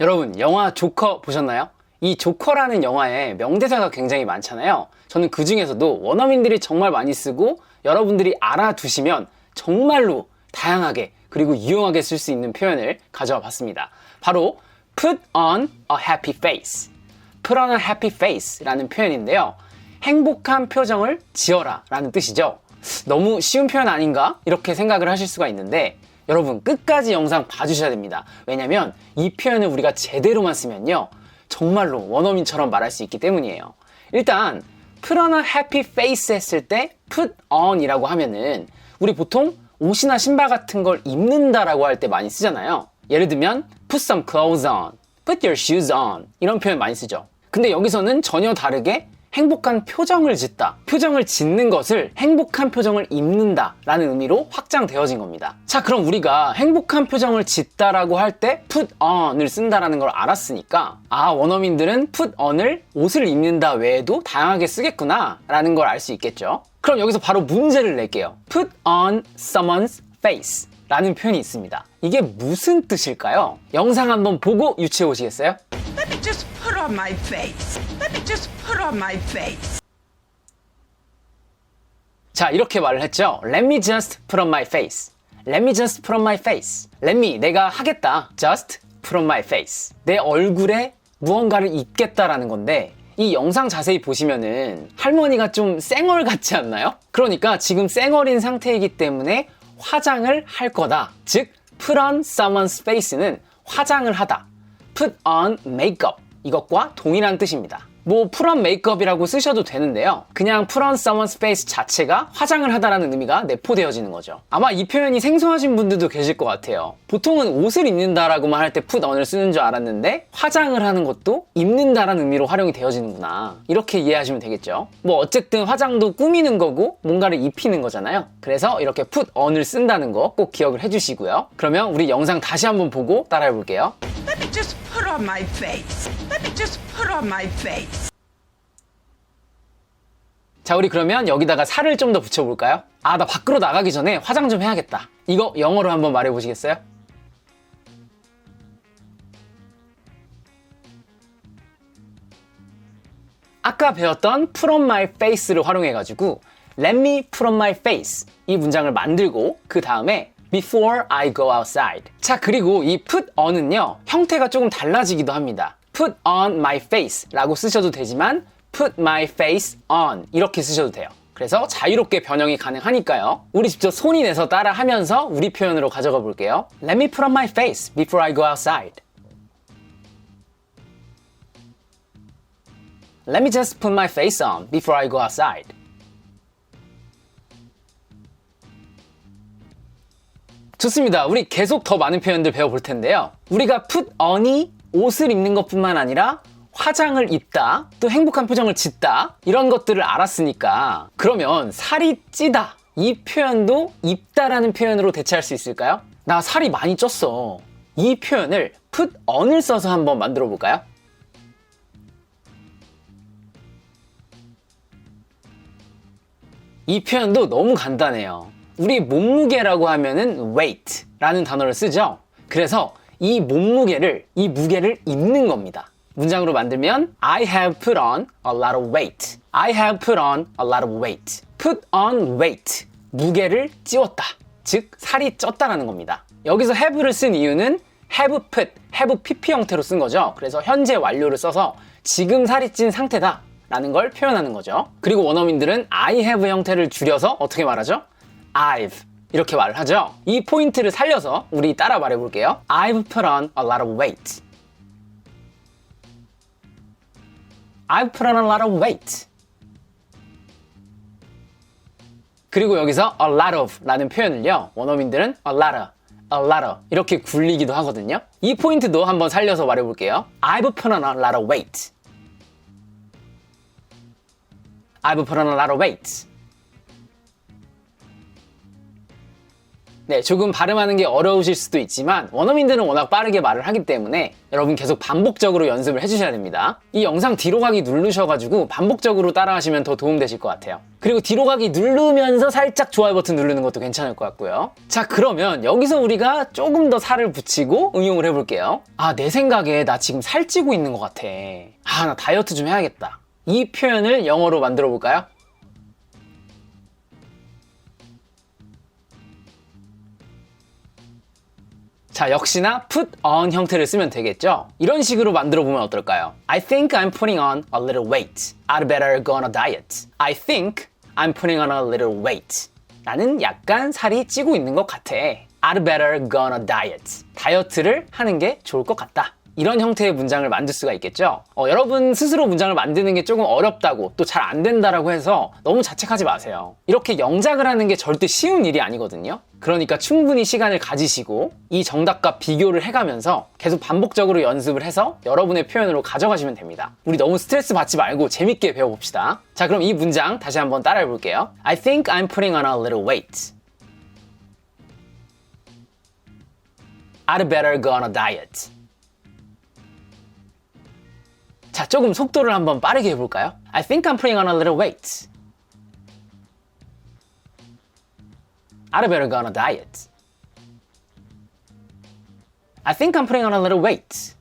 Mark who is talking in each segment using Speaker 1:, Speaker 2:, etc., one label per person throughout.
Speaker 1: 여러분, 영화 조커 보셨나요? 이 조커라는 영화에 명대사가 굉장히 많잖아요. 저는 그 중에서도 원어민들이 정말 많이 쓰고 여러분들이 알아두시면 정말로 다양하게 그리고 유용하게 쓸 수 있는 표현을 가져와 봤습니다. 바로 put on a happy face. put on a happy face 라는 표현인데요. 행복한 표정을 지어라 라는 뜻이죠. 너무 쉬운 표현 아닌가? 이렇게 생각을 하실 수가 있는데 여러분 끝까지 영상 봐주셔야 됩니다. 왜냐면 이 표현을 우리가 제대로만 쓰면요. 정말로 원어민처럼 말할 수 있기 때문이에요. 일단 put on a happy face 했을 때 put on 이라고 하면은 우리 보통 옷이나 신발 같은 걸 입는다라고 할 때 많이 쓰잖아요. 예를 들면 put some clothes on, put your shoes on 이런 표현 많이 쓰죠. 근데 여기서는 전혀 다르게 행복한 표정을 짓다. 표정을 짓는 것을 행복한 표정을 입는다 라는 의미로 확장되어진 겁니다. 자, 그럼 우리가 행복한 표정을 짓다라고 할 때 put on을 쓴다라는 걸 알았으니까 아, 원어민들은 put on을 옷을 입는다 외에도 다양하게 쓰겠구나 라는 걸 알 수 있겠죠. 그럼 여기서 바로 문제를 낼게요. put on someone's face 라는 표현이 있습니다. 이게 무슨 뜻일까요? 영상 한번 보고 유추해 보시겠어요?
Speaker 2: Let me just put on my face. Let me just put on my face.
Speaker 1: 자, 이렇게 말을 했죠. Let me just put on my face. Let me just put on my face. Let me, 내가 하겠다. Just put on my face. 내 얼굴에 무언가를 입겠다라는 건데, 이 영상 자세히 보시면은 할머니가 좀 쌩얼 같지 않나요? 그러니까 지금 쌩얼인 상태이기 때문에 화장을 할 거다. 즉, put on someone's face는 화장을 하다. put on makeup. 이것과 동일한 뜻입니다. 뭐 on makeup이라고 쓰셔도 되는데요. 그냥 on someone's face 자체가 화장을 하다라는 의미가 내포되어지는 거죠. 아마 이 표현이 생소하신 분들도 계실 것 같아요. 보통은 옷을 입는다라고만 할때 put on을 쓰는 줄 알았는데 화장을 하는 것도 입는다라는 의미로 활용이 되어지는구나. 이렇게 이해하시면 되겠죠. 뭐 어쨌든 화장도 꾸미는 거고 뭔가를 입히는 거잖아요. 그래서 이렇게 put on을 쓴다는 거 꼭 기억을 해주시고요. 그러면 우리 영상 다시 한번 보고 따라해 볼게요.
Speaker 2: Put on my face. Let me just put on my face.
Speaker 1: 자, 우리 그러면 여기다가 살을 좀 더 붙여볼까요? 아, 나 밖으로 나가기 전에 화장 좀 해야겠다. 이거 영어로 한번 말해보시겠어요? 아까 배웠던 put on my face를 활용해가지고 let me put on my face 이 문장을 만들고 그 다음에 before I go outside. 자, 그리고 이 put on은요, 형태가 조금 달라지기도 합니다. put on my face 라고 쓰셔도 되지만 put my face on 이렇게 쓰셔도 돼요. 그래서 자유롭게 변형이 가능하니까요. 우리 직접 손이 내서 따라 하면서 우리 표현으로 가져가 볼게요. Let me put on my face before I go outside. Let me just put my face on before I go outside. 좋습니다. 우리 계속 더 많은 표현들 배워볼 텐데요. 우리가 put on이 옷을 입는 것뿐만 아니라 화장을 입다, 또 행복한 표정을 짓다, 이런 것들을 알았으니까, 그러면 살이 찌다, 이 표현도 입다라는 표현으로 대체할 수 있을까요? 나 살이 많이 쪘어. 이 표현을 put on을 써서 한번 만들어 볼까요? 이 표현도 너무 간단해요. 우리 몸무게라고 하면은 weight라는 단어를 쓰죠. 그래서 이 몸무게를, 이 무게를 입는 겁니다. 문장으로 만들면 I have put on a lot of weight. I have put on a lot of weight. put on weight. 무게를 찌웠다. 즉, 살이 쪘다라는 겁니다. 여기서 have를 쓴 이유는 have put, have pp 형태로 쓴 거죠. 그래서 현재 완료를 써서 지금 살이 찐 상태다. 라는 걸 표현하는 거죠. 그리고 원어민들은 I have 형태를 줄여서 어떻게 말하죠? I've 이렇게 말을 하죠. 이 포인트를 살려서 우리 따라 말해 볼게요. I've put on a lot of weight. I've put on a lot of weight. 그리고 여기서 a lot of 라는 표현을요. 원어민들은 a lot of, a lot of 이렇게 굴리기도 하거든요. 이 포인트도 한번 살려서 말해 볼게요. I've put on a lot of weight. I've put on a lot of weight. 네, 조금 발음하는 게 어려우실 수도 있지만 원어민들은 워낙 빠르게 말을 하기 때문에 여러분 계속 반복적으로 연습을 해주셔야 됩니다. 이 영상 뒤로 가기 누르셔가지고 반복적으로 따라하시면 더 도움되실 것 같아요. 그리고 뒤로 가기 누르면서 살짝 좋아요 버튼 누르는 것도 괜찮을 것 같고요. 자, 그러면 여기서 우리가 조금 더 살을 붙이고 응용을 해볼게요. 아, 내 생각에 나 지금 살찌고 있는 것 같아. 아, 나 다이어트 좀 해야겠다. 이 표현을 영어로 만들어 볼까요? 자, 역시나 put on 형태를 쓰면 되겠죠? 이런 식으로 만들어 보면 어떨까요? I think I'm putting on a little weight. I'd better go on a diet. I think I'm putting on a little weight. 나는 약간 살이 찌고 있는 것 같아. I'd better go on a diet. 다이어트를 하는 게 좋을 것 같다. 이런 형태의 문장을 만들 수가 있겠죠. 어, 여러분 스스로 문장을 만드는 게 조금 어렵다고 또 잘 안 된다라고 해서 너무 자책하지 마세요. 이렇게 영작을 하는 게 절대 쉬운 일이 아니거든요. 그러니까 충분히 시간을 가지시고 이 정답과 비교를 해가면서 계속 반복적으로 연습을 해서 여러분의 표현으로 가져가시면 됩니다. 우리 너무 스트레스 받지 말고 재밌게 배워봅시다. 자, 그럼 이 문장 다시 한번 따라해 볼게요. I think I'm putting on a little weight. I'd better go on a diet. 자, 조금 속도를 한번 빠르게 해볼까요? I think I'm putting on a little weight. I'd better go on a diet. I think I'm putting on a little weight.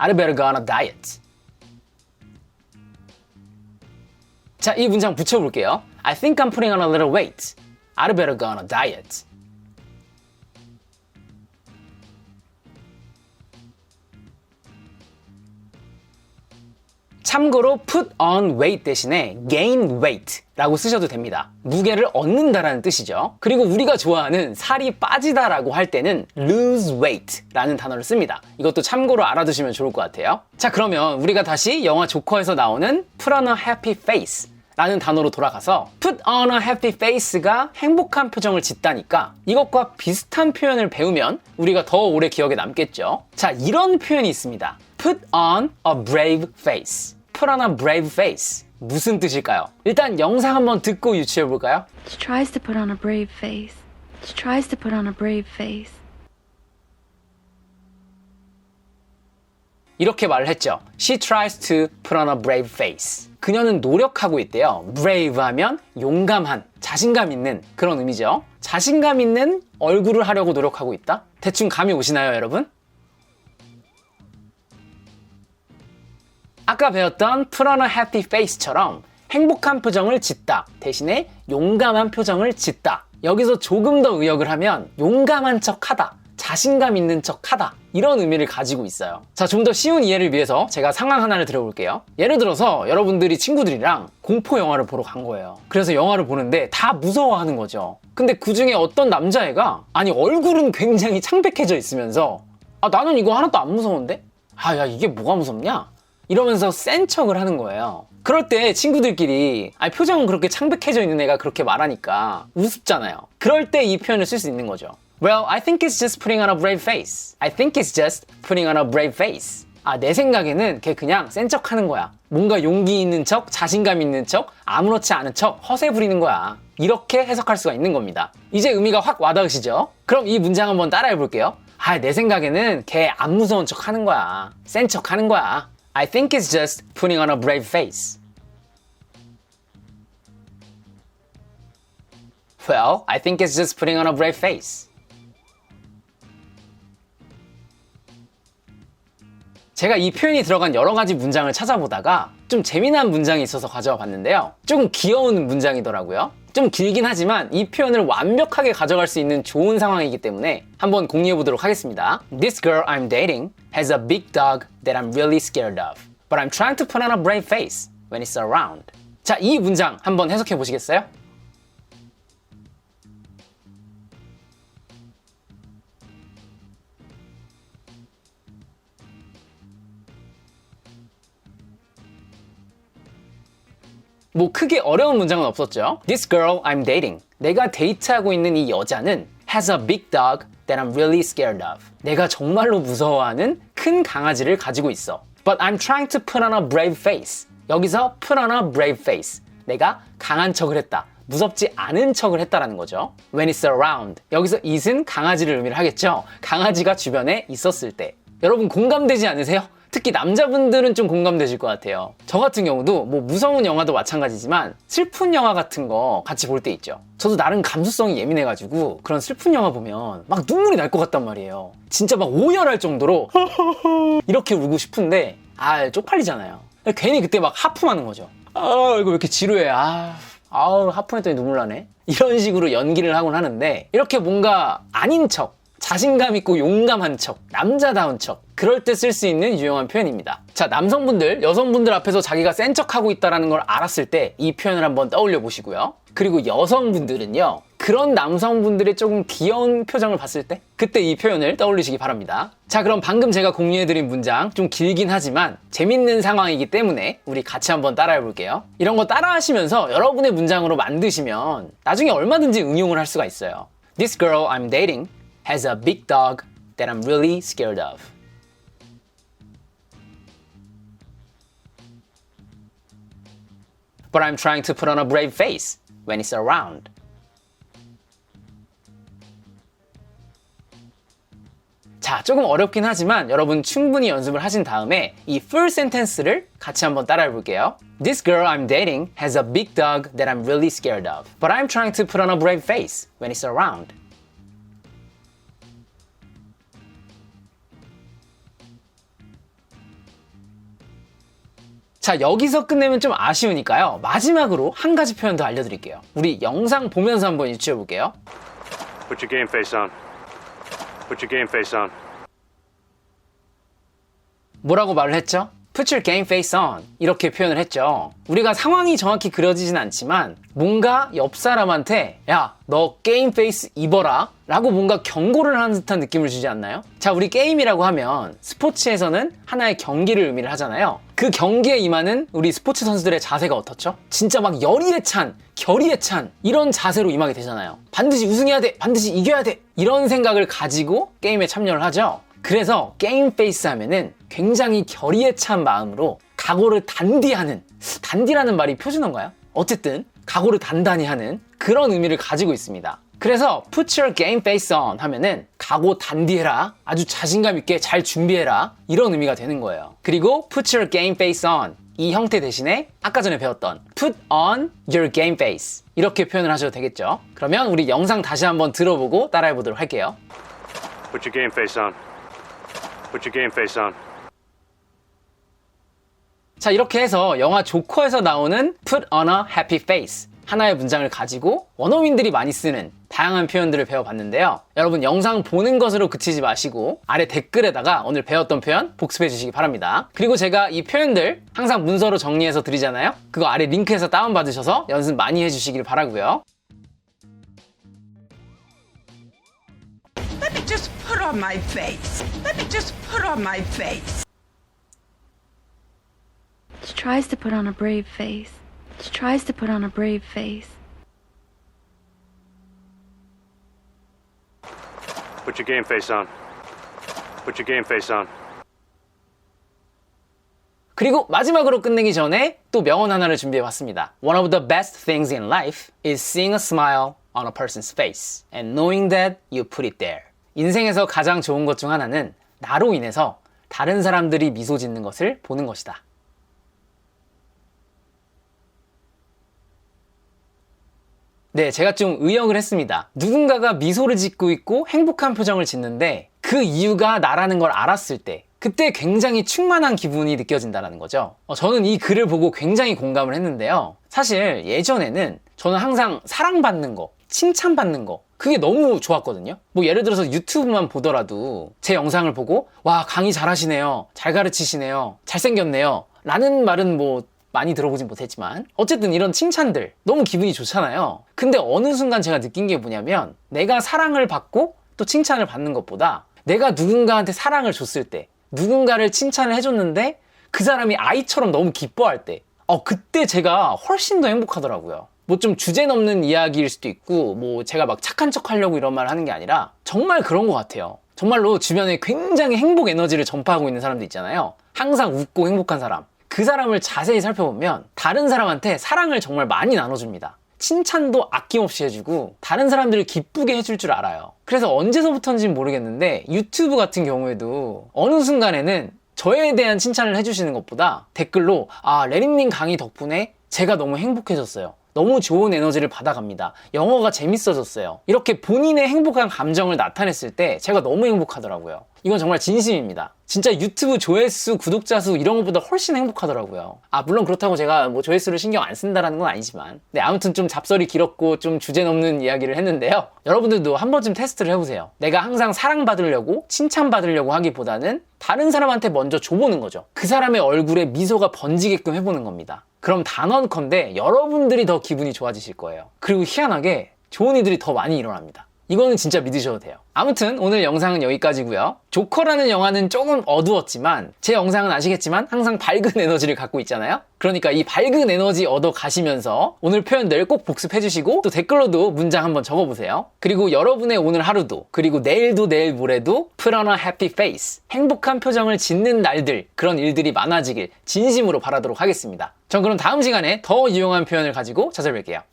Speaker 1: I'd better go on a diet. 자, 이 문장 붙여볼게요. I think I'm putting on a little weight. I'd better go on a diet. 참고로 put on weight 대신에 gain weight 라고 쓰셔도 됩니다. 무게를 얻는다라는 뜻이죠. 그리고 우리가 좋아하는 살이 빠지다라고 할 때는 lose weight 라는 단어를 씁니다. 이것도 참고로 알아두시면 좋을 것 같아요. 자, 그러면 우리가 다시 영화 조커에서 나오는 put on a happy face 라는 단어로 돌아가서 put on a happy face가 행복한 표정을 짓다니까 이것과 비슷한 표현을 배우면 우리가 더 오래 기억에 남겠죠. 자, 이런 표현이 있습니다. put on a brave face. Put on a brave face. 무슨 뜻일까요? 일단 영상 한번 듣고 유추해 볼까요?
Speaker 3: She tries to put on a brave face. She tries to put on a brave face.
Speaker 1: 이렇게 말을 했죠. She tries to put on a brave face. 그녀는 노력하고 있대요. brave 하면 용감한, 자신감 있는 그런 의미죠. 자신감 있는 얼굴을 하려고 노력하고 있다? 대충 감이 오시나요, 여러분? 아까 배웠던 a happy face처럼 행복한 표정을 짓다 대신에 용감한 표정을 짓다. 여기서 조금 더 의역을 하면 용감한 척 하다. 자신감 있는 척 하다. 이런 의미를 가지고 있어요. 자, 좀 더 쉬운 이해를 위해서 제가 상황 하나를 들어볼게요. 예를 들어서 여러분들이 친구들이랑 공포 영화를 보러 간 거예요. 그래서 영화를 보는데 다 무서워하는 거죠. 근데 그 중에 어떤 남자애가 아니 얼굴은 굉장히 창백해져 있으면서 아 나는 이거 하나도 안 무서운데? 아 야 이게 뭐가 무섭냐? 이러면서 센 척을 하는 거예요. 그럴 때 친구들끼리 아니 표정은 그렇게 창백해져 있는 애가 그렇게 말하니까 우습잖아요. 그럴 때 이 표현을 쓸 수 있는 거죠. Well, I think it's just putting on a brave face. I think it's just putting on a brave face. 아, 내 생각에는 걔 그냥 센 척 하는 거야. 뭔가 용기 있는 척, 자신감 있는 척, 아무렇지 않은 척, 허세 부리는 거야. 이렇게 해석할 수가 있는 겁니다. 이제 의미가 확 와닿으시죠? 그럼 이 문장 한번 따라해 볼게요. 아, 내 생각에는 걔 안 무서운 척 하는 거야. 센 척 하는 거야. I think it's just putting on a brave face. Well, I think it's just putting on a brave face. 제가 이 표현이 들어간 여러 가지 문장을 찾아보다가 좀 재미난 문장이 있어서 가져와 봤는데요. 조금 귀여운 문장이더라고요. 좀 길긴 하지만 이 표현을 완벽하게 가져갈 수 있는 좋은 상황이기 때문에 한번 공유해 보도록 하겠습니다. This girl I'm dating has a big dog that I'm really scared of. But I'm trying to put on a brave face when it's around. 자, 이 문장 한번 해석해 보시겠어요? 뭐 크게 어려운 문장은 없었죠. This girl I'm dating. 내가 데이트하고 있는 이 여자는 has a big dog that I'm really scared of. 내가 정말로 무서워하는 큰 강아지를 가지고 있어. But I'm trying to put on a brave face. 여기서 put on a brave face. 내가 강한 척을 했다. 무섭지 않은 척을 했다라는 거죠. When it's around. 여기서 it은 강아지를 의미를 하겠죠. 강아지가 주변에 있었을 때. 여러분 공감되지 않으세요? 특히 남자분들은 좀 공감되실 것 같아요. 저 같은 경우도 뭐 무서운 영화도 마찬가지지만 슬픈 영화 같은 거 같이 볼 때 있죠. 저도 나름 감수성이 예민해가지고 그런 슬픈 영화 보면 막 눈물이 날 것 같단 말이에요. 진짜 막 오열할 정도로 이렇게 울고 싶은데 아 쪽팔리잖아요. 괜히 그때 막 하품하는 거죠. 아 이거 왜 이렇게 지루해. 아 아우 하품했더니 눈물 나네. 이런 식으로 연기를 하곤 하는데 이렇게 뭔가 아닌 척 자신감 있고 용감한 척, 남자다운 척, 그럴 때 쓸 수 있는 유용한 표현입니다. 자, 남성분들, 여성분들 앞에서 자기가 센 척하고 있다는 걸 알았을 때 이 표현을 한번 떠올려 보시고요. 그리고 여성분들은요, 그런 남성분들의 조금 귀여운 표정을 봤을 때, 그때 이 표현을 떠올리시기 바랍니다. 자, 그럼 방금 제가 공유해드린 문장 좀 길긴 하지만 재밌는 상황이기 때문에 우리 같이 한번 따라해 볼게요. 이런 거 따라하시면서 여러분의 문장으로 만드시면 나중에 얼마든지 응용을 할 수가 있어요. This girl I'm dating has a big dog that I'm really scared of. But I'm trying to put on a brave face when it's around. 자, 조금 어렵긴 하지만 여러분 충분히 연습을 하신 다음에 이 full sentence를 같이 한번 따라해 볼게요. This girl I'm dating has a big dog that I'm really scared of. But I'm trying to put on a brave face when it's around. 자, 여기서 끝내면 좀 아쉬우니까요. 마지막으로 한 가지 표현 더 알려드릴게요. 우리 영상 보면서 한번 유추해 볼게요.
Speaker 4: Put your game face on. Put your game face on.
Speaker 1: 뭐라고 말을 했죠? Put your game face on 이렇게 표현을 했죠. 우리가 상황이 정확히 그려지진 않지만 뭔가 옆 사람한테 야 너 게임 페이스 입어라 라고 뭔가 경고를 하는 듯한 느낌을 주지 않나요? 자 우리 게임이라고 하면 스포츠에서는 하나의 경기를 의미를 하잖아요. 그 경기에 임하는 우리 스포츠 선수들의 자세가 어떻죠? 진짜 막 열의에 찬 결의에 찬 이런 자세로 임하게 되잖아요. 반드시 우승해야 돼 반드시 이겨야 돼 이런 생각을 가지고 게임에 참여를 하죠. 그래서 게임 페이스 하면은 굉장히 결의에 찬 마음으로 각오를 단디하는 단디라는 말이 표준어인가요? 어쨌든 각오를 단단히 하는 그런 의미를 가지고 있습니다. 그래서 put your game face on 하면은 각오 단디해라 아주 자신감 있게 잘 준비해라 이런 의미가 되는 거예요. 그리고 put your game face on 이 형태 대신에 아까 전에 배웠던 put on your game face 이렇게 표현을 하셔도 되겠죠. 그러면 우리 영상 다시 한번 들어보고 따라해 보도록 할게요.
Speaker 4: Put your game face on. Put your game face on.
Speaker 1: 자, 이렇게 해서 영화 조커에서 나오는 put on a happy face 하나의 문장을 가지고 원어민들이 많이 쓰는 다양한 표현들을 배워봤는데요. 여러분 영상 보는 것으로 그치지 마시고 아래 댓글에다가 오늘 배웠던 표현 복습해 주시기 바랍니다. 그리고 제가 이 표현들 항상 문서로 정리해서 드리잖아요. 그거 아래 링크에서 다운받으셔서 연습 많이 해주시길 바라고요.
Speaker 2: Let me just put on my face. Let me just put on my face.
Speaker 3: She tries to put on a brave face. She tries to put on a brave face.
Speaker 4: Put your game face on. Put your game face on.
Speaker 1: 그리고 마지막으로 끝내기 전에 또 명언 하나를 준비해 봤습니다. One of the best things in life is seeing a smile on a person's face and knowing that you put it there. 인생에서 가장 좋은 것 중 하나는 나로 인해서 다른 사람들이 미소 짓는 것을 보는 것이다. 네, 제가 좀 의역을 했습니다. 누군가가 미소를 짓고 있고 행복한 표정을 짓는데 그 이유가 나라는 걸 알았을 때 그때 굉장히 충만한 기분이 느껴진다는 거죠. 어, 저는 이 글을 보고 굉장히 공감을 했는데요. 사실 예전에는 저는 항상 사랑받는 거, 칭찬받는 거, 그게 너무 좋았거든요. 뭐 예를 들어서 유튜브만 보더라도 제 영상을 보고 와 강의 잘하시네요, 잘 가르치시네요, 잘생겼네요 라는 말은 뭐 많이 들어보진 못했지만 어쨌든 이런 칭찬들 너무 기분이 좋잖아요. 근데 어느 순간 제가 느낀 게 뭐냐면 내가 사랑을 받고 또 칭찬을 받는 것보다 내가 누군가한테 사랑을 줬을 때 누군가를 칭찬을 해줬는데 그 사람이 아이처럼 너무 기뻐할 때 어, 그때 제가 훨씬 더 행복하더라고요. 뭐 좀 주제 넘는 이야기일 수도 있고 뭐 제가 막 착한 척 하려고 이런 말을 하는 게 아니라 정말 그런 것 같아요. 정말로 주변에 굉장히 행복 에너지를 전파하고 있는 사람들 있잖아요. 항상 웃고 행복한 사람. 그 사람을 자세히 살펴보면 다른 사람한테 사랑을 정말 많이 나눠줍니다. 칭찬도 아낌없이 해주고 다른 사람들을 기쁘게 해줄 줄 알아요. 그래서 언제서부터인지는 모르겠는데 유튜브 같은 경우에도 어느 순간에는 저에 대한 칭찬을 해주시는 것보다 댓글로 아 레린님 강의 덕분에 제가 너무 행복해졌어요. 너무 좋은 에너지를 받아갑니다. 영어가 재밌어졌어요. 이렇게 본인의 행복한 감정을 나타냈을 때 제가 너무 행복하더라고요. 이건 정말 진심입니다. 진짜 유튜브 조회수, 구독자 수 이런 것보다 훨씬 행복하더라고요. 아, 물론 그렇다고 제가 뭐 조회수를 신경 안 쓴다라는 건 아니지만. 네, 아무튼 좀 잡설이 길었고 좀 주제 넘는 이야기를 했는데요. 여러분들도 한 번쯤 테스트를 해보세요. 내가 항상 사랑받으려고, 칭찬받으려고 하기보다는 다른 사람한테 먼저 줘보는 거죠. 그 사람의 얼굴에 미소가 번지게끔 해보는 겁니다. 그럼 단언컨대 여러분들이 더 기분이 좋아지실 거예요. 그리고 희한하게 좋은 일들이 더 많이 일어납니다. 이거는 진짜 믿으셔도 돼요. 아무튼 오늘 영상은 여기까지고요. 조커라는 영화는 조금 어두웠지만 제 영상은 아시겠지만 항상 밝은 에너지를 갖고 있잖아요. 그러니까 이 밝은 에너지 얻어 가시면서 오늘 표현들 꼭 복습해 주시고 또 댓글로도 문장 한번 적어 보세요. 그리고 여러분의 오늘 하루도 그리고 내일도 내일 모레도 a happy face 행복한 표정을 짓는 날들 그런 일들이 많아지길 진심으로 바라도록 하겠습니다. 전 그럼 다음 시간에 더 유용한 표현을 가지고 찾아뵐게요.